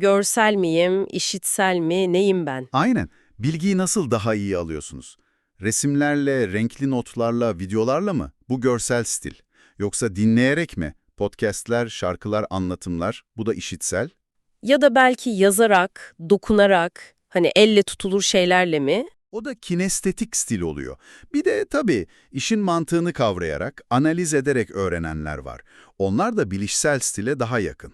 Görsel miyim, işitsel mi, neyim ben? Aynen. Bilgiyi nasıl daha iyi alıyorsunuz? Resimlerle, renkli notlarla, videolarla mı? Bu görsel stil. Yoksa dinleyerek mi? Podcastler, şarkılar, anlatımlar. Bu da işitsel. Ya da belki yazarak, dokunarak, hani elle tutulur şeylerle mi? O da kinestetik stil oluyor. Bir de tabii işin mantığını kavrayarak, analiz ederek öğrenenler var. Onlar da bilişsel stile daha yakın.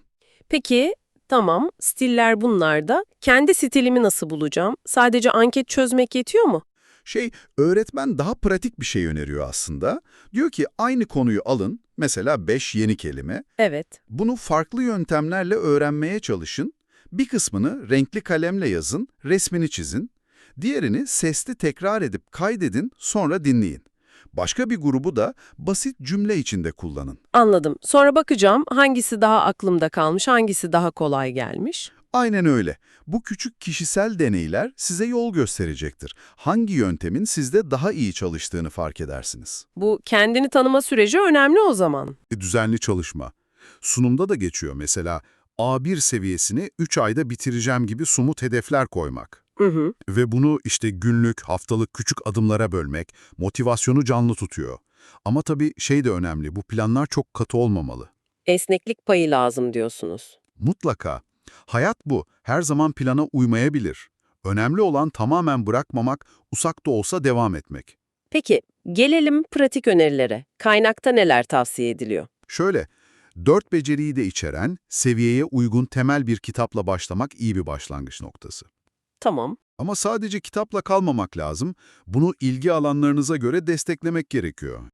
Peki, tamam, stiller bunlar da. Kendi stilimi nasıl bulacağım? Sadece anket çözmek yetiyor mu? Şey, öğretmen daha pratik bir şey öneriyor aslında. Diyor ki aynı konuyu alın, mesela 5 yeni kelime. Evet. Bunu farklı yöntemlerle öğrenmeye çalışın. Bir kısmını renkli kalemle yazın, resmini çizin. Diğerini sesli tekrar edip kaydedin, sonra dinleyin. Başka bir grubu da basit cümle içinde kullanın. Anladım. Sonra bakacağım hangisi daha aklımda kalmış, hangisi daha kolay gelmiş. Aynen öyle. Bu küçük kişisel deneyler size yol gösterecektir. Hangi yöntemin sizde daha iyi çalıştığını fark edersiniz. Bu kendini tanıma süreci önemli o zaman. E, düzenli çalışma. Sunumda da geçiyor mesela A1 seviyesini 3 ayda bitireceğim gibi sumut hedefler koymak. Hı hı. Ve bunu işte günlük, haftalık küçük adımlara bölmek motivasyonu canlı tutuyor. Ama tabii şey de önemli, bu planlar çok katı olmamalı. Esneklik payı lazım diyorsunuz. Mutlaka. Hayat bu. Her zaman plana uymayabilir. Önemli olan tamamen bırakmamak, uzak da olsa devam etmek. Peki, gelelim pratik önerilere. Kaynakta neler tavsiye ediliyor? Şöyle, dört beceriyi de içeren, seviyeye uygun temel bir kitapla başlamak iyi bir başlangıç noktası. Tamam. Ama sadece kitapla kalmamak lazım, bunu ilgi alanlarınıza göre desteklemek gerekiyor.